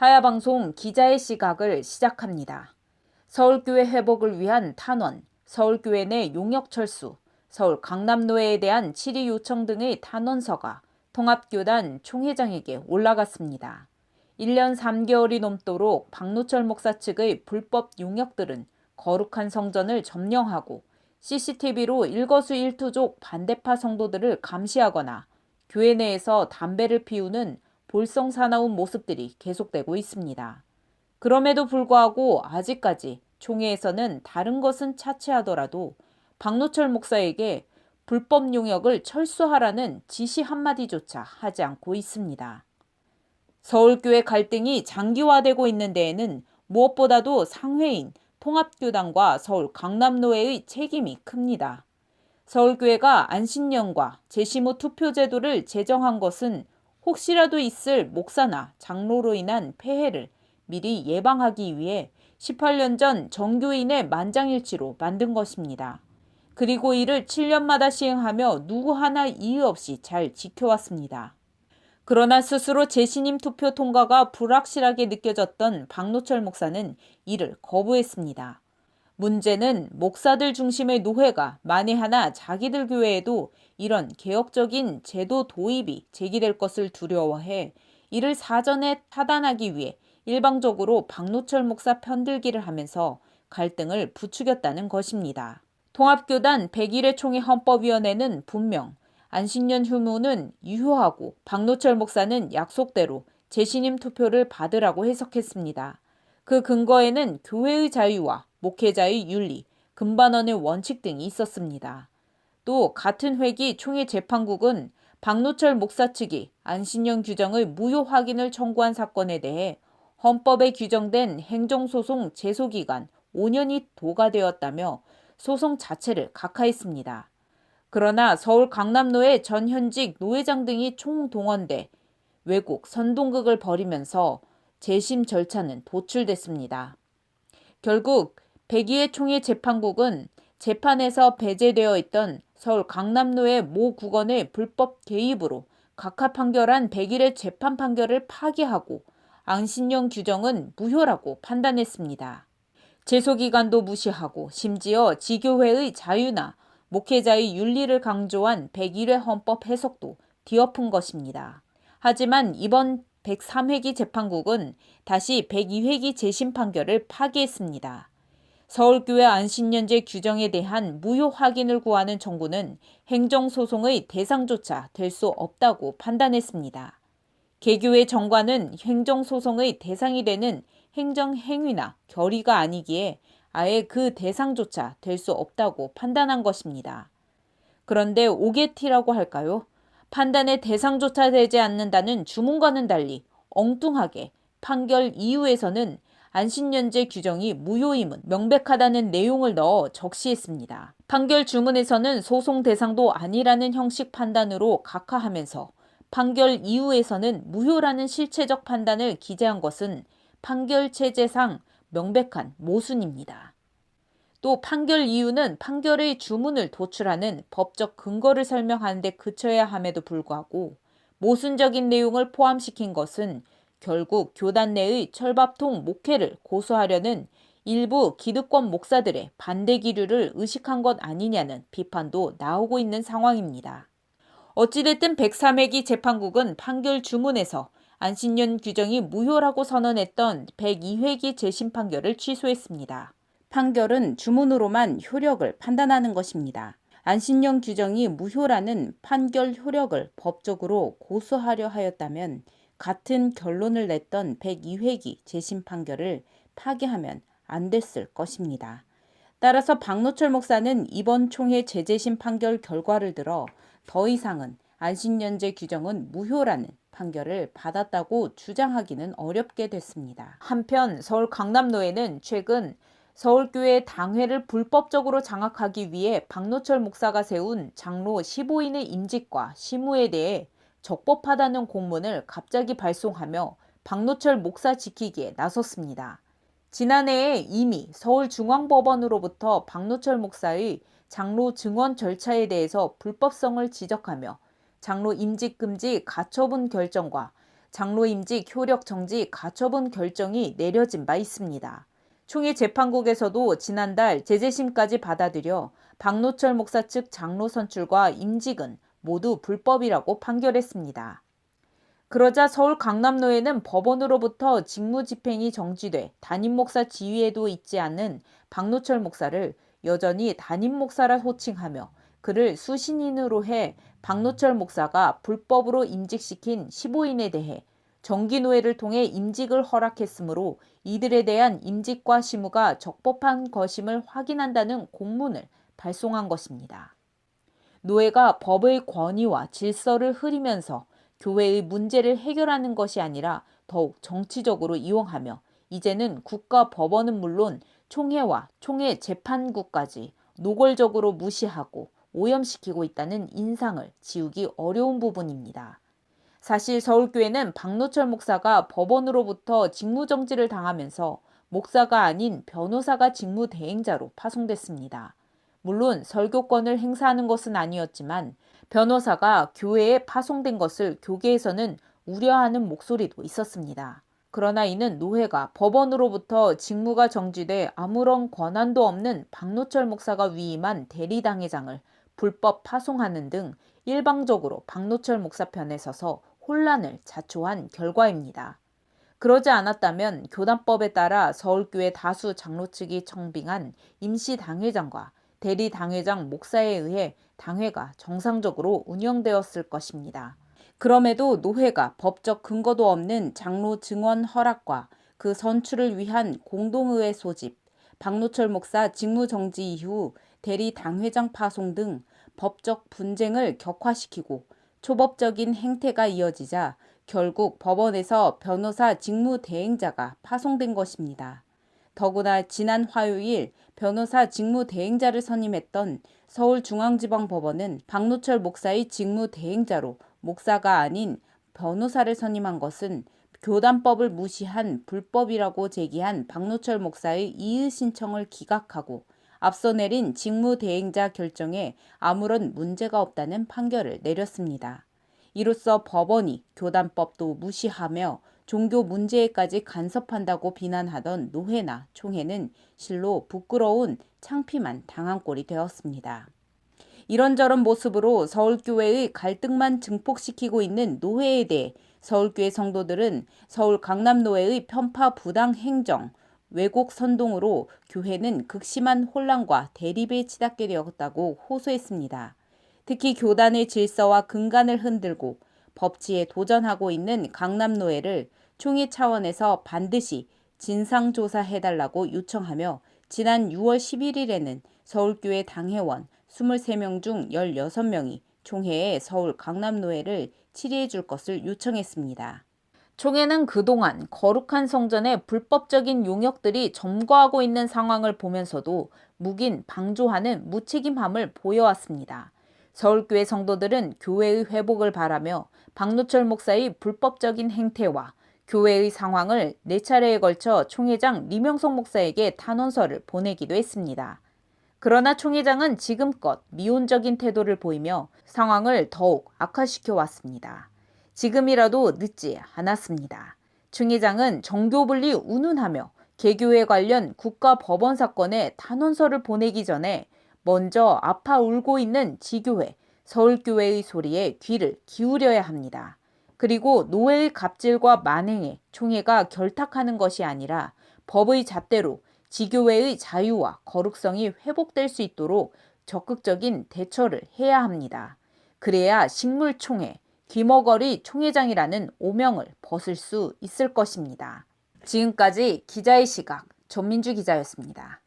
하야방송 기자의 시각을 시작합니다. 서울교회 회복을 위한 탄원, 서울교회 내 용역 철수, 서울 강남노회에 대한 질의 요청 등의 탄원서가 통합교단 총회장에게 올라갔습니다. 1년 3개월이 넘도록 박노철 목사 측의 불법 용역들은 거룩한 성전을 점령하고 CCTV로 일거수일투족 반대파 성도들을 감시하거나 교회 내에서 담배를 피우는 볼성사나운 모습들이 계속되고 있습니다. 그럼에도 불구하고 아직까지 총회에서는 다른 것은 차치하더라도 박노철 목사에게 불법 용역을 철수하라는 지시 한마디조차 하지 않고 있습니다. 서울교회 갈등이 장기화되고 있는 데에는 무엇보다도 상회인 통합교단과 서울 강남노회의 책임이 큽니다. 서울교회가 안신년과 제시모 투표제도를 제정한 것은 혹시라도 있을 목사나 장로로 인한 폐해를 미리 예방하기 위해 18년 전 정교인의 만장일치로 만든 것입니다. 그리고 이를 7년마다 시행하며 누구 하나 이의 없이 잘 지켜왔습니다. 그러나 스스로 재신임 투표 통과가 불확실하게 느껴졌던 박노철 목사는 이를 거부했습니다. 문제는 목사들 중심의 노회가 만에 하나 자기들 교회에도 이런 개혁적인 제도 도입이 제기될 것을 두려워해 이를 사전에 타단하기 위해 일방적으로 박노철 목사 편들기를 하면서 갈등을 부추겼다는 것입니다. 통합교단 101회 총회 헌법위원회는 분명 안신년 휴무는 유효하고 박노철 목사는 약속대로 재신임 투표를 받으라고 해석했습니다. 그 근거에는 교회의 자유와 목회자의 윤리, 금반원의 원칙 등이 있었습니다. 또 같은 회기 총회 재판국은 박노철 목사 측이 안신년 규정의 무효 확인을 청구한 사건에 대해 헌법에 규정된 행정소송 제소기간 5년이 도가되었다며 소송 자체를 각하했습니다. 그러나 서울 강남노회 전 현직 노회장 등이 총동원돼 외국 선동극을 벌이면서 재심 절차는 도출됐습니다. 결국 102회 총회 재판국은 재판에서 배제되어 있던 서울 강남노회 모 국원의 불법 개입으로 각하 판결한 100일의 재판 판결을 파기하고 앙신령 규정은 무효라고 판단했습니다. 제소기간도 무시하고 심지어 지교회의 자유나 목회자의 윤리를 강조한 101회 헌법 해석도 뒤엎은 것입니다. 하지만 이번 103회기 재판국은 다시 102회기 재심 판결을 파기했습니다. 서울교회 안신년제 규정에 대한 무효 확인을 구하는 청구는 행정소송의 대상조차 될 수 없다고 판단했습니다. 개교회 정관은 행정소송의 대상이 되는 행정행위나 결의가 아니기에 아예 그 대상조차 될 수 없다고 판단한 것입니다. 그런데 오게티라고 할까요? 판단의 대상조차 되지 않는다는 주문과는 달리 엉뚱하게 판결 이후에서는 안신년제 규정이 무효임은 명백하다는 내용을 넣어 적시했습니다. 판결 주문에서는 소송 대상도 아니라는 형식 판단으로 각하하면서 판결 이후에서는 무효라는 실체적 판단을 기재한 것은 판결 체제상 명백한 모순입니다. 또 판결 이유는 판결의 주문을 도출하는 법적 근거를 설명하는데 그쳐야 함에도 불구하고 모순적인 내용을 포함시킨 것은 결국 교단 내의 철밥통 목회를 고수하려는 일부 기득권 목사들의 반대 기류를 의식한 것 아니냐는 비판도 나오고 있는 상황입니다. 어찌됐든 103회기 재판국은 판결 주문에서 안신년 규정이 무효라고 선언했던 102회기 재심 판결을 취소했습니다. 판결은 주문으로만 효력을 판단하는 것입니다. 안신년 규정이 무효라는 판결 효력을 법적으로 고수하려 하였다면 같은 결론을 냈던 102회기 재심 판결을 파기하면 안 됐을 것입니다. 따라서 박노철 목사는 이번 총회 재재심 판결 결과를 들어 더 이상은 안신년제 규정은 무효라는 판결을 받았다고 주장하기는 어렵게 됐습니다. 한편 서울 강남노회는 최근 서울교회 당회를 불법적으로 장악하기 위해 박노철 목사가 세운 장로 15인의 임직과 시무에 대해 적법하다는 공문을 갑자기 발송하며 박노철 목사 지키기에 나섰습니다. 지난해에 이미 서울중앙법원으로부터 박노철 목사의 장로 증언 절차에 대해서 불법성을 지적하며 장로 임직 금지 가처분 결정과 장로 임직 효력 정지 가처분 결정이 내려진 바 있습니다. 총회 재판국에서도 지난달 제재심까지 받아들여 박노철 목사 측 장로 선출과 임직은 모두 불법이라고 판결했습니다. 그러자 서울 강남로에는 법원으로부터 직무 집행이 정지돼 담임 목사 지위에도 있지 않은 박노철 목사를 여전히 담임 목사라 호칭하며 그를 수신인으로 해 박노철 목사가 불법으로 임직시킨 15인에 대해 정기노회를 통해 임직을 허락했으므로 이들에 대한 임직과 시무가 적법한 것임을 확인한다는 공문을 발송한 것입니다. 노예가 법의 권위와 질서를 흐리면서 교회의 문제를 해결하는 것이 아니라 더욱 정치적으로 이용하며 이제는 국가 법원은 물론 총회와 총회 재판국까지 노골적으로 무시하고 오염시키고 있다는 인상을 지우기 어려운 부분입니다. 사실 서울교회는 박노철 목사가 법원으로부터 직무정지를 당하면서 목사가 아닌 변호사가 직무대행자로 파송됐습니다. 물론 설교권을 행사하는 것은 아니었지만 변호사가 교회에 파송된 것을 교계에서는 우려하는 목소리도 있었습니다. 그러나 이는 노회가 법원으로부터 직무가 정지돼 아무런 권한도 없는 박노철 목사가 위임한 대리당회장을 불법 파송하는 등 일방적으로 박노철 목사 편에 서서 혼란을 자초한 결과입니다. 그러지 않았다면 교단법에 따라 서울교회 다수 장로 측이 청빙한 임시 당회장과 대리 당회장 목사에 의해 당회가 정상적으로 운영되었을 것입니다. 그럼에도 노회가 법적 근거도 없는 장로 증언 허락과 그 선출을 위한 공동의회 소집, 박노철 목사 직무 정지 이후 대리 당회장 파송 등 법적 분쟁을 격화시키고 초법적인 행태가 이어지자 결국 법원에서 변호사 직무 대행자가 파송된 것입니다. 더구나 지난 화요일 변호사 직무 대행자를 선임했던 서울중앙지방법원은 박노철 목사의 직무 대행자로 목사가 아닌 변호사를 선임한 것은 교단법을 무시한 불법이라고 제기한 박노철 목사의 이의 신청을 기각하고 앞서 내린 직무대행자 결정에 아무런 문제가 없다는 판결을 내렸습니다. 이로써 법원이 교단법도 무시하며 종교 문제에까지 간섭한다고 비난하던 노회나 총회는 실로 부끄러운 창피만 당한 꼴이 되었습니다. 이런저런 모습으로 서울교회의 갈등만 증폭시키고 있는 노회에 대해 서울교회 성도들은 서울 강남노회의 편파 부당 행정, 왜곡 선동으로 교회는 극심한 혼란과 대립에 치닫게 되었다고 호소했습니다. 특히 교단의 질서와 근간을 흔들고 법치에 도전하고 있는 강남노회를 총회 차원에서 반드시 진상조사해달라고 요청하며 지난 6월 11일에는 서울교회 당회원 23명 중 16명이 총회에 서울 강남노회를 치리해 줄 것을 요청했습니다. 총회는 그동안 거룩한 성전의 불법적인 용역들이 점거하고 있는 상황을 보면서도 묵인, 방조하는 무책임함을 보여왔습니다. 서울교회 성도들은 교회의 회복을 바라며 박노철 목사의 불법적인 행태와 교회의 상황을 네 차례에 걸쳐 총회장 리명성 목사에게 탄원서를 보내기도 했습니다. 그러나 총회장은 지금껏 미온적인 태도를 보이며 상황을 더욱 악화시켜 왔습니다. 지금이라도 늦지 않았습니다. 총회장은 정교분리 운운하며 개교에 관련 국가 법원 사건에 탄원서를 보내기 전에 먼저 아파 울고 있는 지교회, 서울교회의 소리에 귀를 기울여야 합니다. 그리고 노예의 갑질과 만행에 총회가 결탁하는 것이 아니라 법의 잣대로 지교회의 자유와 거룩성이 회복될 수 있도록 적극적인 대처를 해야 합니다. 그래야 식물총회, 귀머거리 총회장이라는 오명을 벗을 수 있을 것입니다. 지금까지 기자의 시각 전민주 기자였습니다.